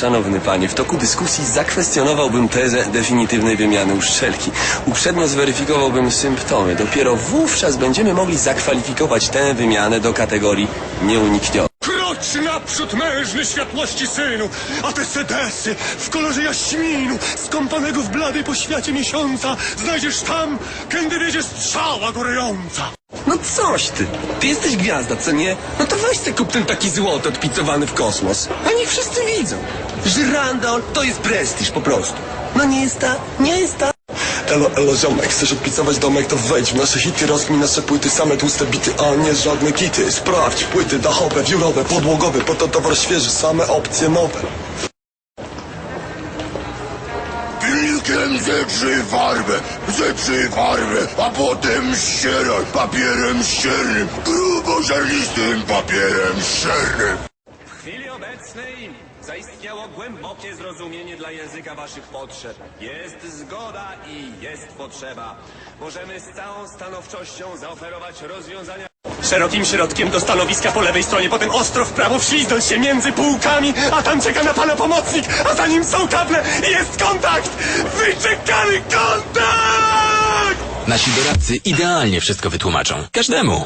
Szanowny panie, w toku dyskusji zakwestionowałbym tezę definitywnej wymiany uszczelki. Uprzednio zweryfikowałbym symptomy. Dopiero wówczas będziemy mogli zakwalifikować tę wymianę do kategorii nieuniknionej. Krocz naprzód mężny światłości synu, a te sedesy w kolorze jaśminu, skąpanego w bladej poświacie miesiąca, znajdziesz tam, kiedy wiedzie strzała gorejąca. No coś ty. Ty jesteś gwiazda, co nie? No to weź sobie kup ten taki złoty odpicowany w kosmos. A niech wszyscy widzą. Żyrandol to jest prestiż po prostu. No nie jest ta, nie jest ta. Elo, elo, ziomek, chcesz odpicować domek, to wejdź w nasze hity, rozkmin nasze płyty, same tłuste bity, a nie żadne kity. Sprawdź, płyty dachowe, wiórowe, podłogowe, po to towar świeży, same opcje nowe. Pilnikiem zetrzyj farbę, zetrzyj farbę, a potem ścieraj papierem ściernym, grubożarnistym papierem ściernym. W chwili obecnej zaistniało głębokie zrozumienie dla języka waszych potrzeb. Jest zgoda i jest potrzeba. Możemy z całą stanowczością zaoferować rozwiązania. Szerokim środkiem do stanowiska po lewej stronie, potem ostro w prawo, wślizgnąć się między półkami, a tam czeka na pana pomocnik, a za nim są kable i jest kontakt! Wyczekany kontakt! Nasi doradcy idealnie wszystko wytłumaczą. Każdemu.